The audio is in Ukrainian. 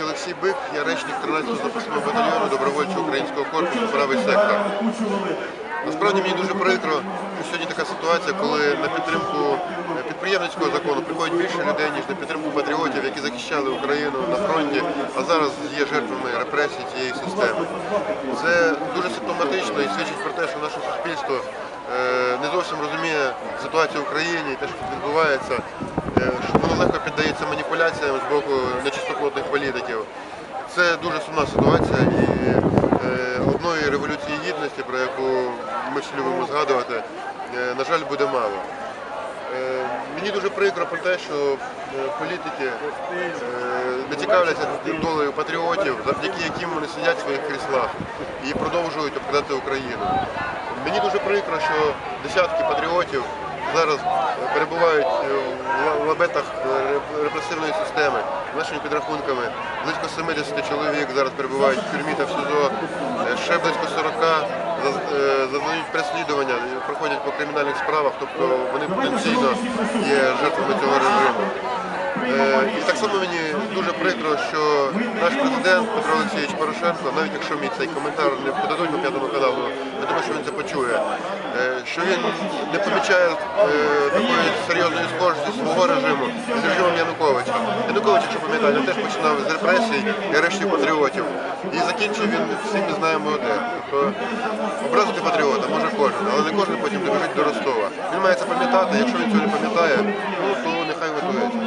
Олексій Бик, я речник 13-го запасного батальйону добровольчого українського корпусу правий сектор. Насправді мені дуже прикро, що сьогодні така ситуація, коли на підтримку підприємницького закону приходить більше людей, ніж на підтримку патріотів, які захищали Україну на фронті, а зараз є жертвами репресій цієї системи. Це дуже симптоматично і свідчить про те, що наше суспільство е, не зовсім розуміє ситуацію в Україні і те, що відбувається, е, що воно легко піддається маніпуляціям з боку нечистоплотних політиків. Це дуже сумна ситуація і е, одної революції гідності, про яку ми всі любимо згадувати, е, на жаль, буде мало. Мені дуже прикро про те, що політики не цікавляться долею патріотів, завдяки яким вони сидять в своїх кріслах і продовжують обкрадати Україну. Мені дуже прикро, що десятки патріотів зараз перебувають в лабетах репресивної системи. Нашими підрахунками близько 70 чоловік зараз перебувають в тюрмі та в СІЗО, Е, ще близько 40 заз- е, зазнають переслідування, е, проходять по кримінальних справах, тобто вони потенційно є жертвами цього режиму. І так само мені дуже прикро, що наш президент Петро Олексійович Порошенко, навіть якщо мій цей коментар не подадуть по п'ятому каналу, що він це почує, е, що він не помічає е, такої серйозної схожості свого режиму з режимом Януковича. Янукович, якщо пам'ятаєте, теж починав з репресій і арештів патріотів. І закінчив він всі ми знаємо одне. Тобто образити патріота може кожен, але не кожен потім добіжить до Ростова. Він має це пам'ятати, якщо він цього не пам'ятає, ну то нехай готується.